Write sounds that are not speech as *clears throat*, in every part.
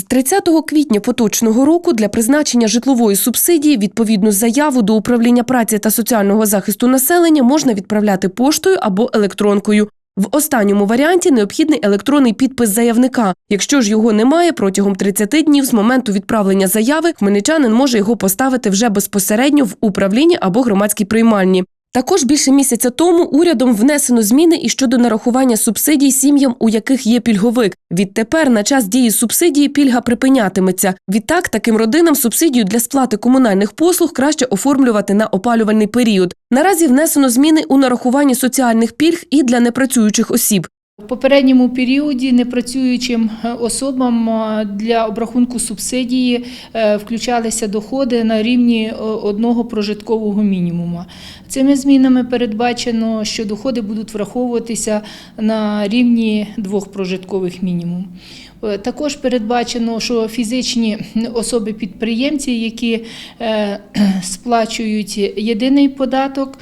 З 30 квітня поточного року для призначення житлової субсидії відповідну заяву до управління праці та соціального захисту населення можна відправляти поштою або електронкою. В останньому варіанті необхідний електронний підпис заявника. Якщо ж його немає, протягом 30 днів з моменту відправлення заяви хмельничанин може його поставити вже безпосередньо в управлінні або громадській приймальні. Також більше місяця тому урядом внесено зміни і щодо нарахування субсидій сім'ям, у яких є пільговик. Відтепер на час дії субсидії пільга припинятиметься. Відтак, таким родинам субсидію для сплати комунальних послуг краще оформлювати на опалювальний період. Наразі внесено зміни у нарахуванні соціальних пільг і для непрацюючих осіб. В попередньому періоді непрацюючим е, особам е, для обрахунку субсидії е, включалися доходи на рівні одного прожиткового мінімуму. Цими змінами передбачено, що доходи будуть враховуватися на рівні двох прожиткових мінімумів. Е, Також передбачено, що фізичні особи-підприємці, які *clears throat* сплачують єдиний податок,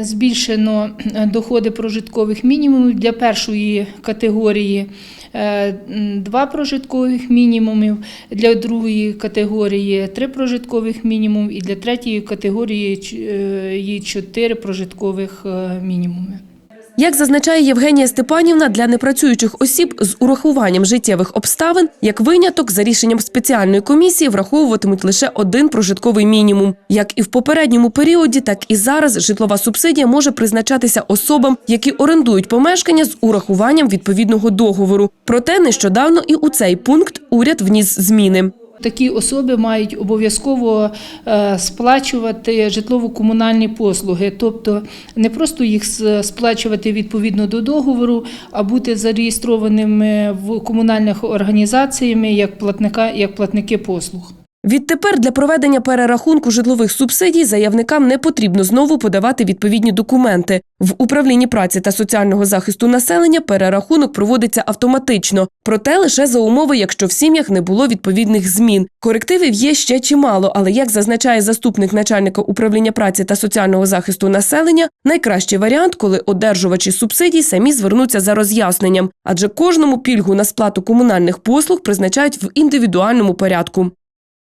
Збільшено е, доходи прожиткових мінімумів для першої категорії е, два прожиткових мінімумів, для другої категорії три прожиткових мінімум і для третьої категорії е, чотири прожиткових е, мінімуми. Як зазначає Євгенія Степанівна, для непрацюючих осіб з урахуванням життєвих обставин, як виняток, за рішенням спеціальної комісії враховуватимуть лише один прожитковий мінімум. Як і в попередньому періоді, так і зараз житлова субсидія може призначатися особам, які орендують помешкання з урахуванням відповідного договору. Проте нещодавно і у цей пункт уряд вніс зміни. Такі особи мають обов'язково е, сплачувати житлово-комунальні послуги, тобто не просто їх сплачувати відповідно до договору, а бути зареєстрованими в комунальних організаціями як платника, як платники послуг. Відтепер для проведення перерахунку житлових субсидій заявникам не потрібно знову подавати відповідні документи. В управлінні праці та соціального захисту населення перерахунок проводиться автоматично, проте лише за умови, якщо в сім'ях не було відповідних змін. Корективів є ще чимало, але як зазначає заступник начальника управління праці та соціального захисту населення, найкращий варіант, коли одержувачі субсидій самі звернуться за роз'ясненням, адже кожному пільгу на сплату комунальних послуг призначають в індивідуальному порядку.